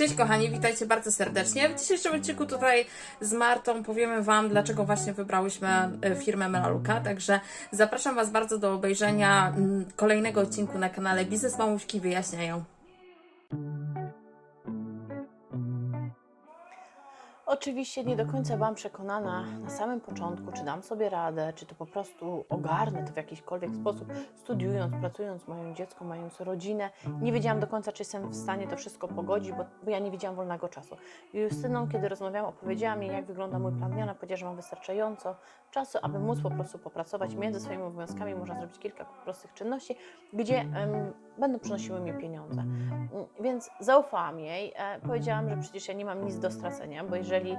Cześć kochani, witajcie bardzo serdecznie. W dzisiejszym odcinku tutaj z Martą powiemy Wam, dlaczego właśnie wybrałyśmy e, firmę Melaluka. Także zapraszam Was bardzo do obejrzenia mm, kolejnego odcinku na kanale Biznes Mamuśki Wyjaśniają. Oczywiście nie do końca byłam przekonana na samym początku, czy dam sobie radę, czy to po prostu ogarnę to w jakikolwiek sposób, studiując, pracując, mając dziecko, mając rodzinę. Nie wiedziałam do końca, czy jestem w stanie to wszystko pogodzić, bo, bo ja nie widziałam wolnego czasu. Justyną, kiedy rozmawiałam, opowiedziała mi, jak wygląda mój plan dnia. Ona powiedziała, że mam wystarczająco czasu, aby móc po prostu popracować. Między swoimi obowiązkami można zrobić kilka prostych czynności, gdzie będą przynosiły mi pieniądze. Więc zaufałam jej. E, powiedziałam, że przecież ja nie mam nic do stracenia, bo jeżeli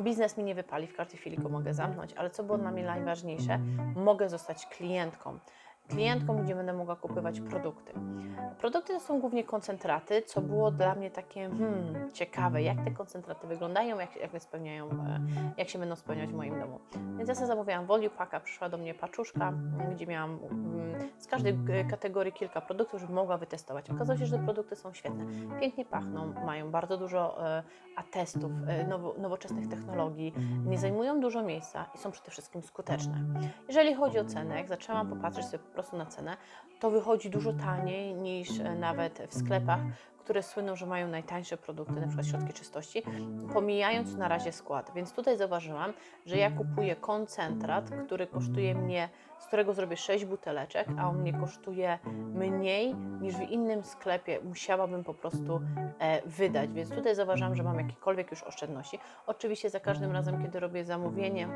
biznes mi nie wypali, w każdej chwili go mogę zamknąć, ale co było dla mnie najważniejsze, mogę zostać klientką. Klientką, gdzie będę mogła kupować produkty. Produkty to są głównie koncentraty, co było dla mnie takie hmm, ciekawe, jak te koncentraty wyglądają, jak, jak, spełniają, e, jak się będą spełniać w moim domu. Więc ja sobie zamówiłam volume packa, przyszła do mnie paczuszka, gdzie miałam mm, z każdej e, kategorii kilka produktów, żeby mogła wytestować. Okazało się, że te produkty są świetne. Pięknie pachną, mają bardzo dużo e, atestów, nowo, nowoczesnych technologii, nie zajmują dużo miejsca i są przede wszystkim skuteczne. Jeżeli chodzi o cenę, jak zaczęłam popatrzeć sobie prostu na cenę, to wychodzi dużo taniej niż e, nawet w sklepach, które słyną, że mają najtańsze produkty, na przykład środki czystości, pomijając na razie skład. Więc tutaj zauważyłam, że ja kupuję koncentrat, który kosztuje mnie, z którego zrobię 6 buteleczek, a on mnie kosztuje mniej niż w innym sklepie musiałabym po prostu e, wydać. Więc tutaj zauważyłam, że mam jakiekolwiek już oszczędności. Oczywiście za każdym razem, kiedy robię zamówienie,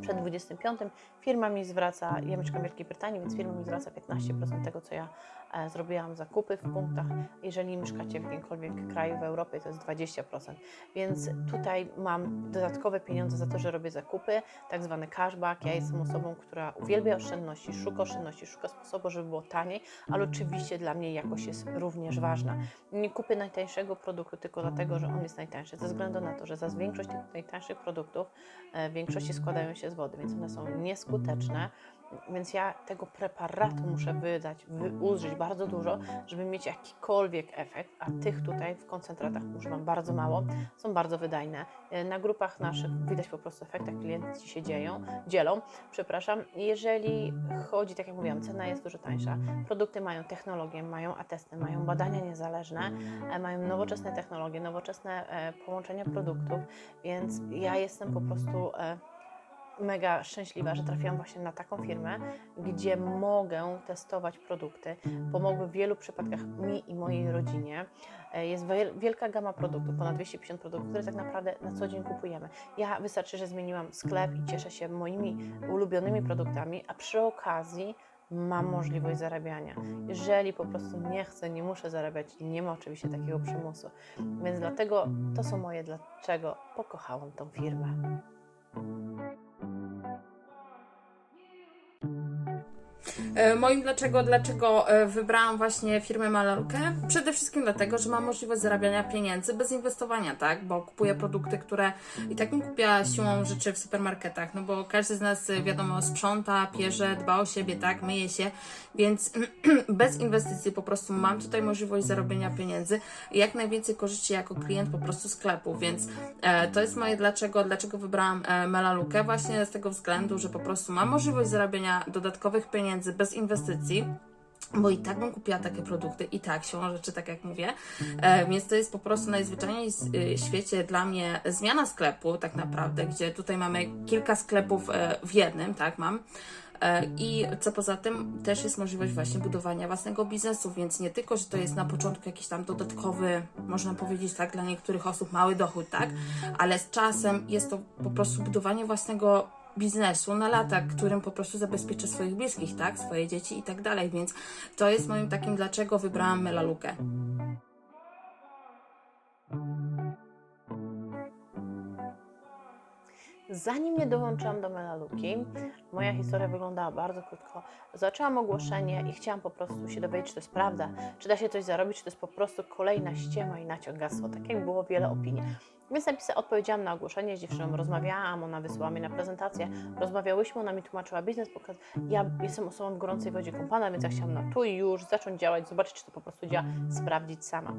przed 25 firma mi zwraca, ja mieszkam w Wielkiej Brytanii, więc firma mi zwraca 15% tego, co ja e, zrobiłam zakupy w punktach. Jeżeli mieszkacie w jakimkolwiek kraju w Europie, to jest 20%. Więc tutaj mam dodatkowe pieniądze za to, że robię zakupy, tak zwany cashback. Ja jestem osobą, która uwielbia oszczędności, szuka oszczędności, szuka sposobu, żeby było taniej, ale oczywiście dla mnie jakość jest również ważna. Nie kupię najtańszego produktu tylko dlatego, że on jest najtańszy, ze względu na to, że za większość tych najtańszych produktów e, w większości składają się z wody, więc one są nieskuteczne. Więc ja tego preparatu muszę wydać, wy, użyć bardzo dużo, żeby mieć jakikolwiek efekt, a tych tutaj w koncentratach używam bardzo mało, są bardzo wydajne. E, Na grupach naszych widać po prostu efekt, jak klienci się dzieją, dzielą. Przepraszam, jeżeli chodzi, tak jak mówiłam, cena jest dużo tańsza, produkty mają technologię, mają atesty, mają badania niezależne, e, mają nowoczesne technologie, nowoczesne e, połączenia produktów, więc ja jestem po prostu mega szczęśliwa, że trafiłam właśnie na taką firmę, gdzie mogę testować produkty. Pomogły w wielu przypadkach mi i mojej rodzinie. E, Jest wiel- wielka gama produktów, ponad 250 produktów, które tak naprawdę na co dzień kupujemy. Ja wystarczy, że zmieniłam sklep i cieszę się moimi ulubionymi produktami, a przy okazji mam możliwość zarabiania. Jeżeli po prostu nie chcę, nie muszę zarabiać, nie ma oczywiście takiego przymusu. Więc dlatego to są moje dlaczego pokochałam tą firmę. E, Moim dlaczego, dlaczego e, wybrałam właśnie firmę Melalukę? Przede wszystkim dlatego, że mam możliwość zarabiania pieniędzy bez inwestowania, tak? Bo kupuję produkty, które i tak bym kupiła siłą rzeczy w supermarketach, no bo każdy z nas, e, wiadomo, sprząta, pierze, dba o siebie, tak? Myje się, więc bez inwestycji po prostu mam tutaj możliwość zarobienia pieniędzy i jak najwięcej korzyści jako klient po prostu sklepu, więc e, to jest moje dlaczego, dlaczego wybrałam e, Melalukę, właśnie z tego względu, że po prostu mam możliwość zarabiania dodatkowych pieniędzy bez inwestycji. Bo i tak bym kupiła takie produkty, i tak siłą rzeczy, tak jak mówię. E, więc to jest po prostu najzwyczajniej w y, świecie dla mnie zmiana sklepu, tak naprawdę, gdzie tutaj mamy kilka sklepów e, w jednym, tak mam. E, I co poza tym, też jest możliwość właśnie budowania własnego biznesu, więc nie tylko, że to jest na początku jakiś tam dodatkowy, można powiedzieć tak, dla niektórych osób mały dochód, tak, ale z czasem jest to po prostu budowanie własnego biznesu na lata, którym po prostu zabezpieczę swoich bliskich, tak, swoje dzieci i tak dalej, więc to jest moim takim, dlaczego wybrałam Melalukę. Zanim nie dołączyłam do Melaluki, moja historia wyglądała bardzo krótko. Zaczęłam ogłoszenie i chciałam po prostu się dowiedzieć, czy to jest prawda, czy da się coś zarobić, czy to jest po prostu kolejna ściema i naciąg gazu. Tak jak było wiele opinii. Więc napisa- odpowiedziałam na ogłoszenie, z dziewczyną rozmawiałam, ona wysłała mnie na prezentację, rozmawiałyśmy, ona mi tłumaczyła biznes, pokaz... ja jestem osobą w gorącej wodzie kąpana, więc ja chciałam na tu i już zacząć działać, zobaczyć, czy to po prostu działa, sprawdzić sama.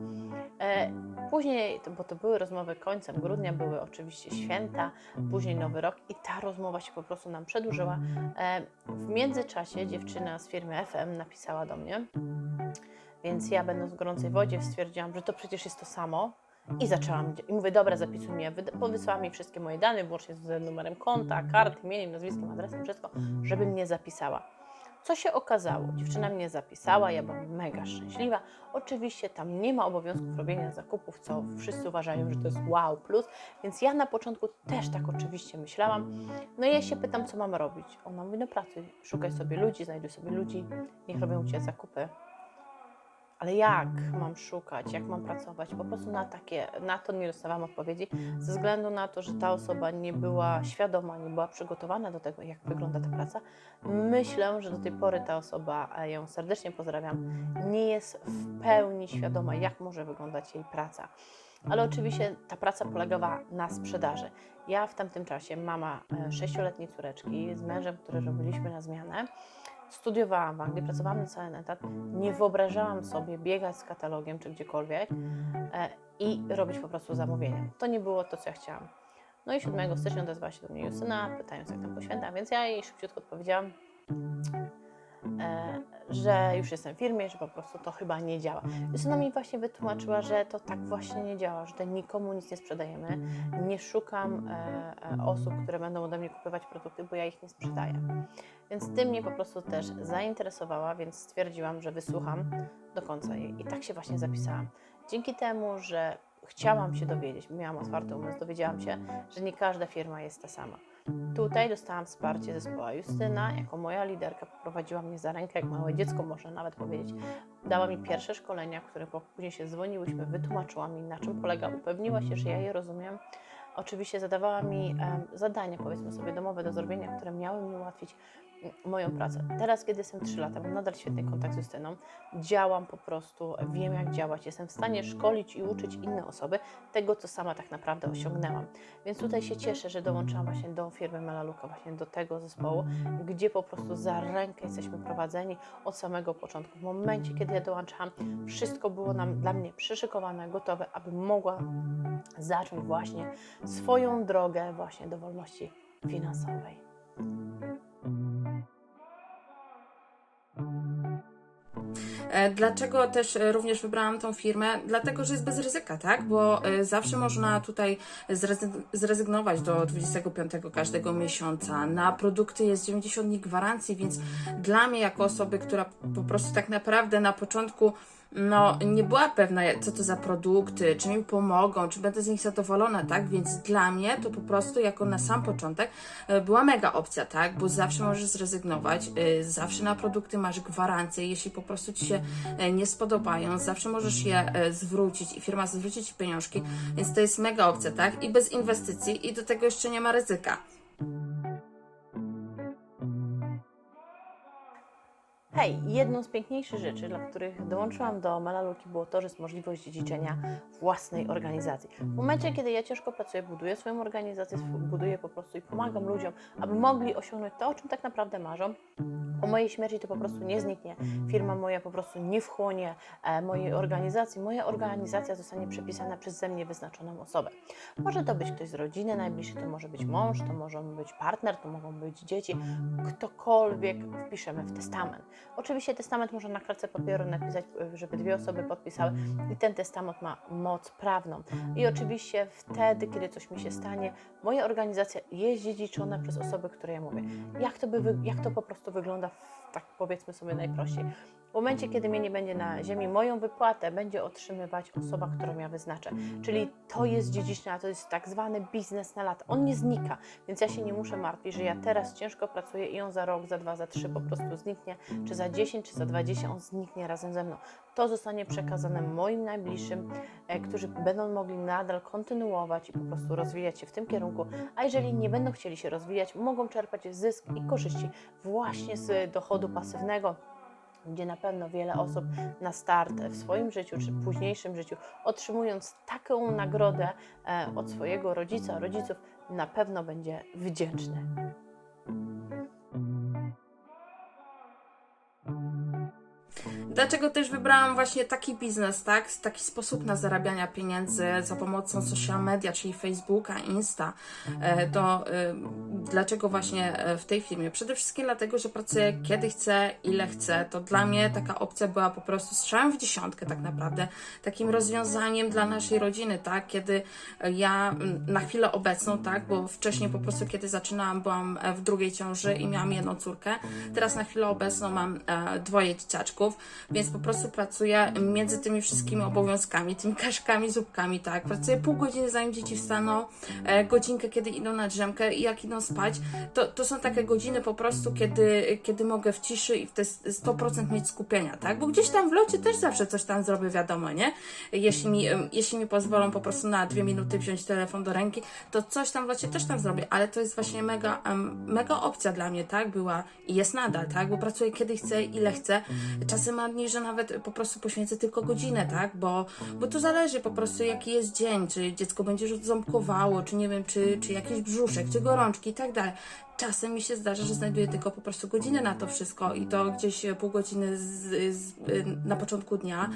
E, później, bo to były rozmowy końcem grudnia, były oczywiście święta, później nowy rok i ta rozmowa się po prostu nam przedłużyła. E, w międzyczasie dziewczyna z firmy FM napisała do mnie, więc ja będąc w gorącej wodzie stwierdziłam, że to przecież jest to samo, i zaczęłam, i mówię, dobra, zapisuj mnie, wysłała mi wszystkie moje dane, włącznie z numerem konta, karty, imieniem, nazwiskiem, adresem, wszystko, żeby mnie zapisała. Co się okazało? Dziewczyna mnie zapisała, ja byłam mega szczęśliwa. Oczywiście tam nie ma obowiązków robienia zakupów, co wszyscy uważają, że to jest wow plus, więc ja na początku też tak oczywiście myślałam. No i ja się pytam, co mam robić. Ona mówi, no pracuj, szukaj sobie ludzi, znajduj sobie ludzi, niech robią Cię zakupy. Ale jak mam szukać, jak mam pracować? Po prostu na takie, na to nie dostawałam odpowiedzi, ze względu na to, że ta osoba nie była świadoma, nie była przygotowana do tego, jak wygląda ta praca. Myślę, że do tej pory ta osoba, a ją serdecznie pozdrawiam, nie jest w pełni świadoma, jak może wyglądać jej praca. Ale oczywiście ta praca polegała na sprzedaży. Ja w tamtym czasie, mama e, sześcioletniej córeczki z mężem, który robiliśmy na zmianę, studiowałam w Anglii, pracowałam na cały etat, nie wyobrażałam sobie biegać z katalogiem czy gdziekolwiek e, i robić po prostu zamówienia. To nie było to, co ja chciałam. No i 7 stycznia odezwała się do mnie Justyna, pytając jak tam po świętach, więc ja jej szybciutko odpowiedziałam, że już jestem w firmie, że po prostu to chyba nie działa. Justyna mi właśnie wytłumaczyła, że to tak właśnie nie działa, że nikomu nic nie sprzedajemy, nie szukam e, e, osób, które będą ode mnie kupować produkty, bo ja ich nie sprzedaję. Więc tym mnie po prostu też zainteresowała, więc stwierdziłam, że wysłucham do końca jej. I tak się właśnie zapisałam. Dzięki temu, że chciałam się dowiedzieć, miałam otwarty umysł, dowiedziałam się, że nie każda firma jest ta sama. Tutaj dostałam wsparcie zespołu Justyna, jako moja liderka poprowadziła mnie za rękę, jak małe dziecko można nawet powiedzieć. Dała mi pierwsze szkolenia, które później się dzwoniłyśmy, wytłumaczyła mi na czym polega, upewniła się, że ja je rozumiem. Oczywiście zadawała mi zadania, powiedzmy sobie, domowe do zrobienia, które miały mi ułatwić moją pracę. Teraz, kiedy jestem 3 lata, mam nadal świetny kontakt z Justyną, działam po prostu, wiem jak działać, jestem w stanie szkolić i uczyć inne osoby tego, co sama tak naprawdę osiągnęłam. Więc tutaj się cieszę, że dołączyłam właśnie do firmy Melaluka, właśnie do tego zespołu, gdzie po prostu za rękę jesteśmy prowadzeni od samego początku. W momencie, kiedy ja dołączałam, wszystko było nam, dla mnie przyszykowane, gotowe, aby mogła zacząć właśnie swoją drogę właśnie do wolności finansowej. E, Dlaczego też e, również wybrałam tą firmę? Dlatego, że jest bez ryzyka, tak? Bo e, zawsze można tutaj zrezyg- zrezygnować do 25 każdego miesiąca. Na produkty jest 90 dni gwarancji, więc dla mnie, jako osoby, która po prostu tak naprawdę na początku no, nie była pewna, co to za produkty, czy mi pomogą, czy będę z nich zadowolona, tak? Więc dla mnie to po prostu, jako na sam początek, e, była mega opcja, tak? Bo zawsze możesz zrezygnować, e, zawsze na produkty masz gwarancję, jeśli po prostu Ci się e, nie spodobają, zawsze możesz je zwrócić i firma zwróci Ci pieniążki, więc to jest mega opcja, tak? I bez inwestycji i do tego jeszcze nie ma ryzyka. Hej, jedną z piękniejszych rzeczy, dla których dołączyłam do Malaluki, było to, że jest możliwość dziedziczenia własnej organizacji. W momencie, kiedy ja ciężko pracuję, buduję swoją organizację, buduję po prostu i pomagam ludziom, aby mogli osiągnąć to, o czym tak naprawdę marzą, po mojej śmierci to po prostu nie zniknie. Firma moja po prostu nie wchłonie e, mojej organizacji. Moja organizacja zostanie przepisana przez ze mnie wyznaczoną osobę. Może to być ktoś z rodziny najbliższej, to może być mąż, to może być partner, to mogą być dzieci, ktokolwiek wpiszemy w testament. Oczywiście testament można na kartce papieru napisać, żeby dwie osoby podpisały i ten testament ma moc prawną. I oczywiście wtedy, kiedy coś mi się stanie, moja organizacja jest dziedziczona przez osoby, które ja mówię. Jak to, by, jak to po prostu wygląda, w, tak powiedzmy sobie najprościej. W momencie, kiedy mnie nie będzie na ziemi, moją wypłatę będzie otrzymywać osoba, którą ja wyznaczę. Czyli to jest dziedziczne, to jest tak zwany biznes na lata. On nie znika, więc ja się nie muszę martwić, że ja teraz ciężko pracuję i on za rok, za dwa, za trzy po prostu zniknie, czy za 10, czy za 20 on zniknie razem ze mną. To zostanie przekazane moim najbliższym, e, którzy będą mogli nadal kontynuować i po prostu rozwijać się w tym kierunku, a jeżeli nie będą chcieli się rozwijać, mogą czerpać zysk i korzyści właśnie z dochodu pasywnego gdzie na pewno wiele osób na start w swoim życiu czy późniejszym życiu, otrzymując taką nagrodę e, od swojego rodzica, rodziców, na pewno będzie wdzięczny. Dlaczego też wybrałam właśnie taki biznes, tak? Taki sposób na zarabiania pieniędzy za pomocą social media, czyli Facebooka, Insta. E, To e, dlaczego właśnie e, w tej firmie? Przede wszystkim dlatego, że pracuję kiedy chcę, ile chcę. To dla mnie taka opcja była po prostu strzałem w dziesiątkę tak naprawdę. Takim rozwiązaniem dla naszej rodziny, tak? Kiedy ja na chwilę obecną, tak? Bo wcześniej po prostu kiedy zaczynałam byłam w drugiej ciąży i miałam jedną córkę. Teraz na chwilę obecną mam dwoje dzieciaczków, więc po prostu pracuję między tymi wszystkimi obowiązkami, tymi kaszkami, zupkami, tak. Pracuję pół godziny zanim dzieci wstaną, e, godzinkę kiedy idą na drzemkę i jak idą spać. To, to są takie godziny po prostu, kiedy, kiedy mogę w ciszy i w te 100% mieć skupienia, tak. Bo gdzieś tam w locie też zawsze coś tam zrobię, wiadomo, nie? Jeśli mi, jeśli mi pozwolą po prostu na dwie minuty wziąć telefon do ręki, to coś tam w locie też tam zrobię, ale to jest właśnie mega, mega opcja dla mnie, tak? Była i jest nadal, tak? Bo pracuję kiedy chcę, ile chcę. Czasem mam dni, że nawet po prostu poświęcę tylko godzinę, tak? Bo, bo to zależy po prostu jaki jest dzień, czy dziecko będzie ząbkowało, czy nie wiem, czy, czy jakiś brzuszek, czy gorączki i tak dalej. Czasem mi się zdarza, że znajduję tylko po prostu godzinę na to wszystko i to gdzieś pół godziny z, z, na początku dnia,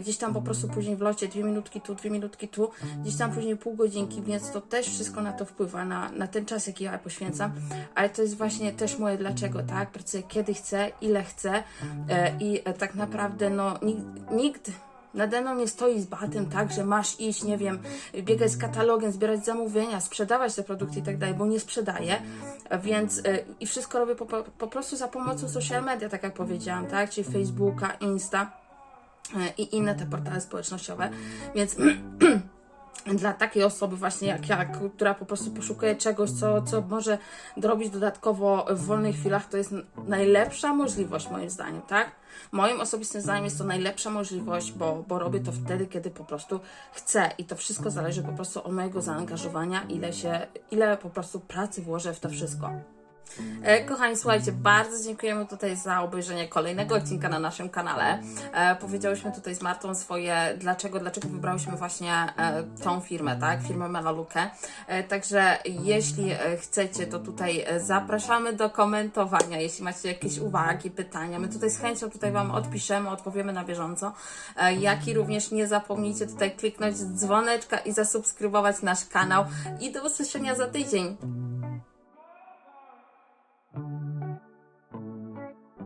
gdzieś tam po prostu później w locie dwie minutki tu, dwie minutki tu, gdzieś tam później pół godzinki, więc to też wszystko na to wpływa, na, na ten czas, jaki ja poświęcam, ale to jest właśnie też moje dlaczego, tak? Pracuję kiedy chcę, ile chcę e, i e, tak naprawdę no nikt, nikt Nade mną nie stoi z batem, tak, że masz iść, nie wiem, biegać z katalogiem, zbierać zamówienia, sprzedawać te produkty i tak dalej, bo nie sprzedaję, więc y, i wszystko robię po, po, po prostu za pomocą social media, tak jak powiedziałam, tak, czyli Facebooka, Insta y, i inne te portale społecznościowe, więc dla takiej osoby właśnie jak ja, która po prostu poszukuje czegoś, co, co może robić dodatkowo w wolnych chwilach, to jest najlepsza możliwość moim zdaniem, tak? Moim osobistym zdaniem jest to najlepsza możliwość, bo, bo robię to wtedy, kiedy po prostu chcę i to wszystko zależy po prostu od mojego zaangażowania, ile się, ile po prostu pracy włożę w to wszystko. E, Kochani, słuchajcie, bardzo dziękujemy tutaj za obejrzenie kolejnego odcinka na naszym kanale. E, powiedziałyśmy tutaj z Martą swoje, dlaczego, dlaczego wybrałyśmy właśnie e, tą firmę, tak? Firmę Melalukę. E, także jeśli chcecie, to tutaj zapraszamy do komentowania, jeśli macie jakieś uwagi, pytania. My tutaj z chęcią tutaj Wam odpiszemy, odpowiemy na bieżąco. Jak i również nie zapomnijcie tutaj kliknąć dzwoneczka i zasubskrybować nasz kanał. I do usłyszenia za tydzień.